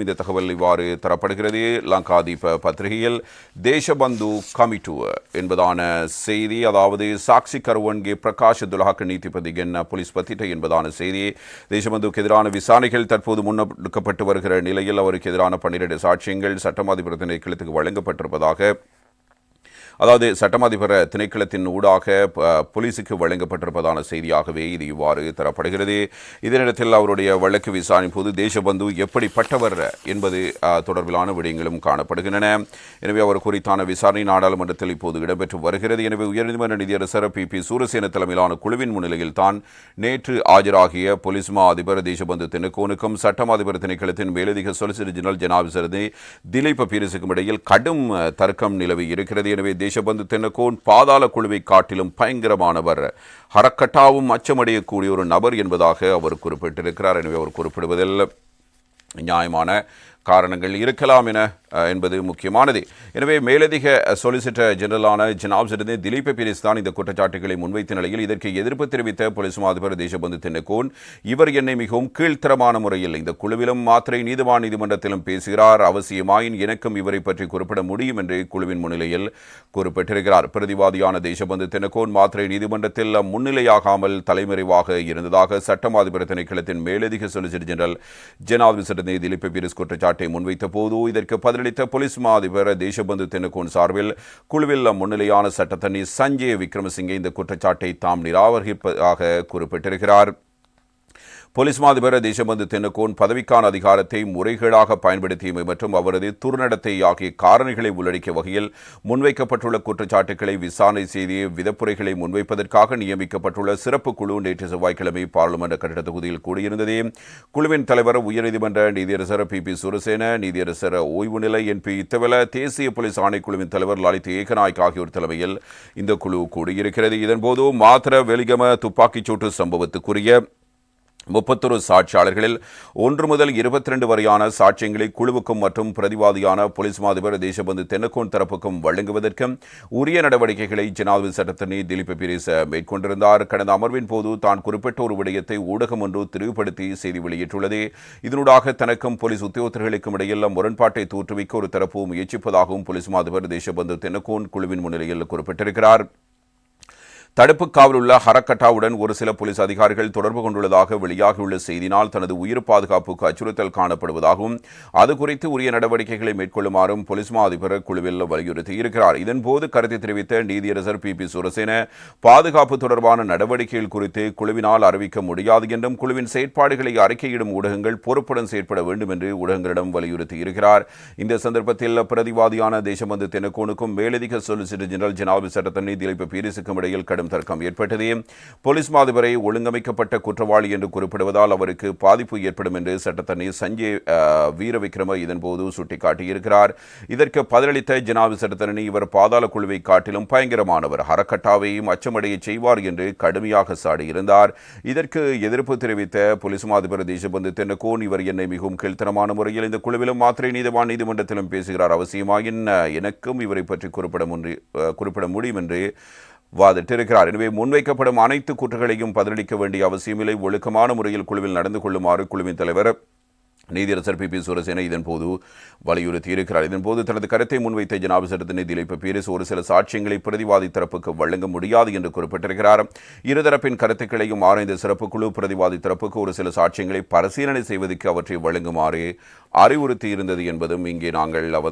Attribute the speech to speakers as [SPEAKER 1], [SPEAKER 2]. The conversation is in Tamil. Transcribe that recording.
[SPEAKER 1] இந்த தகவல் இவ்வாறு தரப்படுகிறது. லங்காதீப பத்திரிகையில் தேசபந்து கமிட்டு என்பதான செய்தி அதாவது சாக்சி கருவன்கே பிரகாஷ் துல்லாஹ் நீதிபதி என்ன போலீஸ் பத்திட்ட என்பதான செய்தி. தேசபந்துக்கு எதிரான விசாரணைகள் தற்போது முன்னெடுக்கப்பட்டு வருகிற நிலையில் அவருக்கு எதிரான பன்னிரண்டு சாட்சியங்கள் சட்டமாதி பிரதிநிதிகளுக்கு வழங்கப்பட்டிருப்பதாக அதாவது சட்டமாதிபர திணைக்களத்தின் ஊடாக போலீஸுக்கு போலீசுக்கு வழங்கப்பட்டிருப்பதான செய்தியாகவே இது இவ்வாறு தரப்படுகிறது. இதனிடத்தில் அவருடைய வழக்கு விசாரணை போது தேசபந்து எப்படிப்பட்டவர் என்பது தொடர்பிலான விடயங்களும் காணப்படுகின்றன. எனவே அவர் குறித்தான விசாரணை நாடாளுமன்றத்தில் இப்போது இடம்பெற்று வருகிறது. எனவே உயர்நீதிமன்ற நீதியரசர் பி. பி. சூரசேன தலைமையிலான குழுவின் முன்னிலையில் தான் நேற்று ஆஜராகிய போலீஸ் மா அதிபர் தேசபந்து தினக்கோனுக்கும் சட்டம் அதிபர் திணைக்களத்தின் மேலதிக சொலிசிட்டர் ஜெனரல் ஜனாபிசரதி திலீப் பீரிஸுக்கும் இடையில் கடும் தர்க்கம் நிலவி இருக்கிறது. எனவே தேசபந்து தென்னக்கோன் பாதாள குழுவை காட்டிலும் பயங்கரமானவர். ஹரக்கட்டாவும் அச்சமடையக்கூடிய ஒரு நபர் என்பதாக அவர் குறிப்பிட்டிருக்கிறார். எனவே அவர் குறிப்பிடுவதில் நியாயமான காரணங்கள் இருக்கலாம் என என்பது முக்கியமானது. எனவே மேலதிக சொலிசிட்டர் ஜெனரலான ஜனாப் சிறந்தே திலீப் தான் இந்த குற்றச்சாட்டுகளை முன்வைத்த நிலையில் இதற்கு எதிர்ப்பு தெரிவித்த போலீஸ் மாதிபர் தேசபந்து தின்னகோன் இவர் என்னை மிகவும் கீழ்த்தரமான முறையில் இந்த குழுவிலும் மாத்திரை நீதிவான் நீதிமன்றத்திலும் பேசுகிறார். அவசியமாயின் எனக்கும் இவரை பற்றி குறிப்பிட முடியும் என்று குழுவின் முன்னிலையில் குறிப்பிட்டிருக்கிறார். பிரதிவாதியான தேசபந்து தினகோன் மாத்திரை நீதிமன்றத்தில் முன்னிலையாகாமல் தலைமறைவாக இருந்ததாக சட்டம் அதிபர் திணைக்களத்தின் மேலதிக சொலிசிட்டர் ஜெனரல் ஜனாப் திலீப் பிரிஸ் குற்றச்சாட்டை முன்வைத்த போது இதற்கு பதிலளித்த போலீஸ் மா அதிபர் தேசபந்து தென்னக்கோன் சார்பில் குழுவில் முன்னிலையான சட்டத்தனி சஞ்சய் விக்ரமசிங்கே இந்த குற்றச்சாட்டை தாம் நிராகரிப்பதாக குறிப்பிட்டிருக்கிறார். போலீஸ் மாதிபர் தேசபந்து தென்னக்கோன் பதவிக்கான அதிகாரத்தை முறைகேடாக பயன்படுத்தியமை மற்றும் அவரது துர்நடத்தை ஆகிய காரணிகளை உள்ளடக்கிய வகையில் முன்வைக்கப்பட்டுள்ள குற்றச்சாட்டுகளை விசாரணை செய்து விதப்புரைகளை முன்வைப்பதற்காக நியமிக்கப்பட்டுள்ள சிறப்பு குழு நேற்று செவ்வாய்க்கிழமை பாராளுமன்ற கட்டிட தொகுதியில் கூடியிருந்தது. குழுவின் தலைவர் உயர்நீதிமன்ற நீதியரசர் பி. பி. சுரசேன நீதியரசர் ஓய்வு நிலை என். பி. இத்தவல தேசிய போலீஸ் ஆணைக்குழுவின் தலைவர் லலித் ஏகநாயக் ஆகியோர் தலைமையில் இந்த குழு கூடியிருக்கிறது. இதன்போது மாத்திர வெளிகம துப்பாக்கிச் சூட்டு சம்பவத்துக்குரிய முப்பத்தொரு சாட்சியாளர்களில் ஒன்று முதல் இருபத்தி ரெண்டு வரையான சாட்சியங்களை குழுவுக்கும் மற்றும் பிரதிவாதியான போலீஸ் மாதிபர் தேசபந்து தென்னக்கோன் தரப்புக்கும் வழங்குவதற்கும் உரிய நடவடிக்கைகளை ஜனாதிபதி சட்டத்தினை திலீப் பீரிஸ் மேற்கொண்டிருந்தார். கடந்த அமர்வின் போது தான் குறிப்பிட்ட ஒரு விடயத்தை ஊடகம் ஒன்று தெரிவுபடுத்தி செய்தி வெளியிட்டுள்ளது. இதனூடாக தனக்கும் போலீஸ் உத்தியோகத்தர்களுக்கும் இடையில் முரண்பாட்டை தோற்றுவிக்க ஒரு தரப்பு முயற்சிப்பதாகவும் போலீஸ் மாதிபர் தேசபந்து தென்னக்கோன் குழுவின் முன்னிலையில் குறிப்பிட்டிருக்கிறார். தடுப்பு காவலுள்ள ஹரக்கட்டாவுடன் ஒரு சில போலீஸ் அதிகாரிகள் தொடர்பு கொண்டுள்ளதாக வெளியாகியுள்ள செய்தினால் தனது உயிர் பாதுகாப்புக்கு அச்சுறுத்தல் காணப்படுவதாகவும் அது குறித்து உரிய நடவடிக்கைகளை மேற்கொள்ளுமாறும் போலீஸ் மா அதிபர் குழுவில் வலியுறுத்தி இருக்கிறார். இதன்போது கருத்து தெரிவித்த நீதியரசர் பி. பி. சுரசேன பாதுகாப்பு தொடர்பான நடவடிக்கைகள் குறித்து குழுவினால் அறிவிக்க முடியாது என்றும் குழுவின் செயற்பாடுகளை அறிக்கையிடும் ஊடகங்கள் பொறுப்புடன் செயற்பட வேண்டும் என்று ஊடகங்களிடம் வலியுறுத்தி இருக்கிறார். இந்த சந்தர்ப்பத்தில் பிரதிவாதியான தேசபந்து தென்னக்கோனுக்கும் மேலதிக சொலிசிட்டர் ஜெனரல் ஜனாபி சட்டத்தண்ணி திலீப் பீரிசுக்கும் இடையில் கடும் தர்க்கம் ஏற்பட்டது. போலீஸ் மாதிபரை ஒழுங்கமைக்கப்பட்ட குற்றவாளி என்று குறிப்பிடுவதால் அவருக்கு பாதிப்பு ஏற்படும் என்று சட்டத்தனி சஞ்சய் வீரவிக்ரம இதன்போது சுட்டிக்காட்டியிருக்கிறார். இதற்கு பதிலளித்த ஜனாபி சட்டத்தரணி இவர் பாதாள குழுவை காட்டிலும் பயங்கரமானவர். ஹரக்கட்டாவையும் அச்சமடைய செய்வார் என்று கடுமையாக சாடியிருந்தார். இதற்கு எதிர்ப்பு தெரிவித்த போலீஸ் மாதிபர் தேசபந்து தென்னகோன் இவர் என்னை மிகவும் கீழ்த்தனமான முறையில் இந்த குழுவிலும் மாத்திரை நீதிவான் நீதிமன்றத்திலும் பேசுகிறார். அவசியமாயின் எனக்கும் இவரை பற்றி குறிப்பிட குறிப்பிட முடியும் என்று வாதிட்டிருக்கிறார். எனவே முன்வைக்கப்படும் அனைத்து குற்றங்களையும் பதிலளிக்க வேண்டிய அவசியமில்லை. ஒழுக்கமான முறையில் குழுவில் நடந்து கொள்ளுமாறு குழுவின் தலைவர் நீதியரசர் பி. பி. சூரசேன இதன்போது வலியுறுத்தி இருக்கிறார் இதன்போது தனது கருத்தை முன்வைத்த ஜனாபிசரத்தினை திலீப் பீரிஸ் ஒரு சில சாட்சியங்களை பிரதிவாதி தரப்புக்கு வழங்க முடியாது என்று குறிப்பிட்டிருக்கிறார். இருதரப்பின் கருத்துக்களையும் ஆராய்ந்த சிறப்பு குழு பிரதிவாதி தரப்புக்கு ஒரு சில சாட்சியங்களை பரிசீலனை செய்வதற்கு அவற்றை வழங்குமாறு அறிவுறுத்தி இருந்தது என்பதும் இங்கே நாங்கள் அவதான்